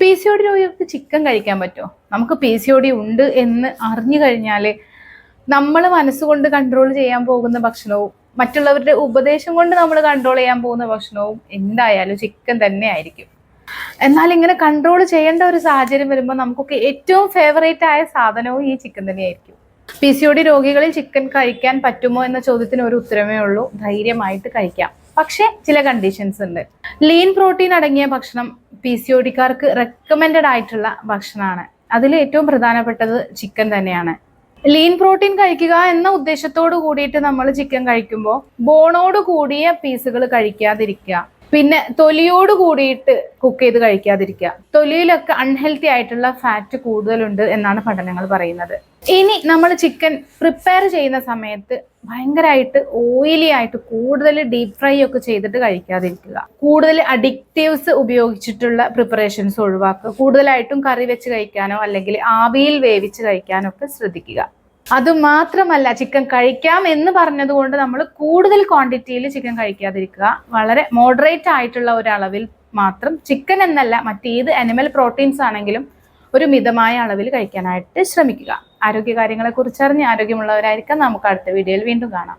P C O D രോഗികൾക്ക് chicken കഴിക്കാൻ പറ്റുമോ? നമുക്ക് പി സി ഒ ഡി ഉണ്ട് എന്ന് അറിഞ്ഞു കഴിഞ്ഞാൽ നമ്മൾ മനസ്സുകൊണ്ട് കൺട്രോൾ ചെയ്യാൻ പോകുന്ന ഭക്ഷണവും മറ്റുള്ളവരുടെ ഉപദേശം കൊണ്ട് നമ്മൾ കൺട്രോൾ ചെയ്യാൻ പോകുന്ന ഭക്ഷണവും എന്തായാലും ചിക്കൻ തന്നെ ആയിരിക്കും. എന്നാൽ ഇങ്ങനെ കൺട്രോൾ ചെയ്യേണ്ട ഒരു സാഹചര്യം വരുമ്പോൾ നമുക്കൊക്കെ ഏറ്റവും ഫേവറേറ്റ് ആയ സാധനവും ഈ ചിക്കൻ തന്നെയായിരിക്കും. പി സി ഒ ഡി രോഗികളിൽ ചിക്കൻ കഴിക്കാൻ പറ്റുമോ എന്ന ചോദ്യത്തിന് ഒരു ഉത്തരമേ ഉള്ളൂ. ധൈര്യമായിട്ട് കഴിക്കാം. പക്ഷേ ചില കണ്ടീഷൻസ് ഉണ്ട്. ലീൻ പ്രോട്ടീൻ അടങ്ങിയ ഭക്ഷണം പി സി ഒ ഡിക്കാർക്ക് റെക്കമെൻഡഡ് ആയിട്ടുള്ള ഭക്ഷണമാണ്. അതിൽ ഏറ്റവും പ്രധാനപ്പെട്ടത് ചിക്കൻ തന്നെയാണ്. ലീൻ പ്രോട്ടീൻ കഴിക്കുക എന്ന ഉദ്ദേശത്തോട് കൂടിയിട്ട് നമ്മൾ ചിക്കൻ കഴിക്കുമ്പോൾ ബോണോട് കൂടിയ പീസുകൾ കഴിക്കാതിരിക്കുക. പിന്നെ തൊലിയോട് കൂടിയിട്ട് കുക്ക് ചെയ്ത് കഴിക്കാതിരിക്കുക. തൊലിയിലൊക്കെ അൺഹെൽത്തി ആയിട്ടുള്ള ഫാറ്റ് കൂടുതലുണ്ട് എന്നാണ് പഠനങ്ങൾ പറയുന്നത്. ഇനി നമ്മൾ ചിക്കൻ പ്രിപ്പയർ ചെയ്യുന്ന സമയത്ത് ഭയങ്കരമായിട്ട് ഓയിലി ആയിട്ട് കൂടുതൽ ഡീപ് ഫ്രൈ ഒക്കെ ചെയ്തിട്ട് കഴിക്കാതിരിക്കുക. കൂടുതൽ അഡിക്റ്റീവ്സ് ഉപയോഗിച്ചിട്ടുള്ള പ്രിപ്പറേഷൻസ് ഒഴിവാക്കുക. കൂടുതലായിട്ടും കറി വെച്ച് കഴിക്കാനോ അല്ലെങ്കിൽ ആവിയിൽ വേവിച്ച് കഴിക്കാനോ ഒക്കെ ശ്രദ്ധിക്കുക. അതുമാത്രമല്ല ചിക്കൻ കഴിക്കാം എന്ന് പറഞ്ഞതുകൊണ്ട് നമ്മൾ കൂടുതൽ ക്വാണ്ടിറ്റിയിൽ ചിക്കൻ കഴിക്കാതിരിക്കുക. വളരെ മോഡറേറ്റ് ആയിട്ടുള്ള ഒരളവിൽ മാത്രം ചിക്കൻ എന്നല്ല മറ്റേത് അനിമൽ പ്രോട്ടീൻസ് ആണെങ്കിലും ഒരു മിതമായ അളവിൽ കഴിക്കാനായിട്ട് ശ്രമിക്കുക. ആരോഗ്യ കാര്യങ്ങളെ കുറിച്ചറിഞ്ഞ് ആരോഗ്യമുള്ളവരായിരിക്കാം. നമുക്ക് അടുത്ത വീഡിയോയിൽ വീണ്ടും കാണാം.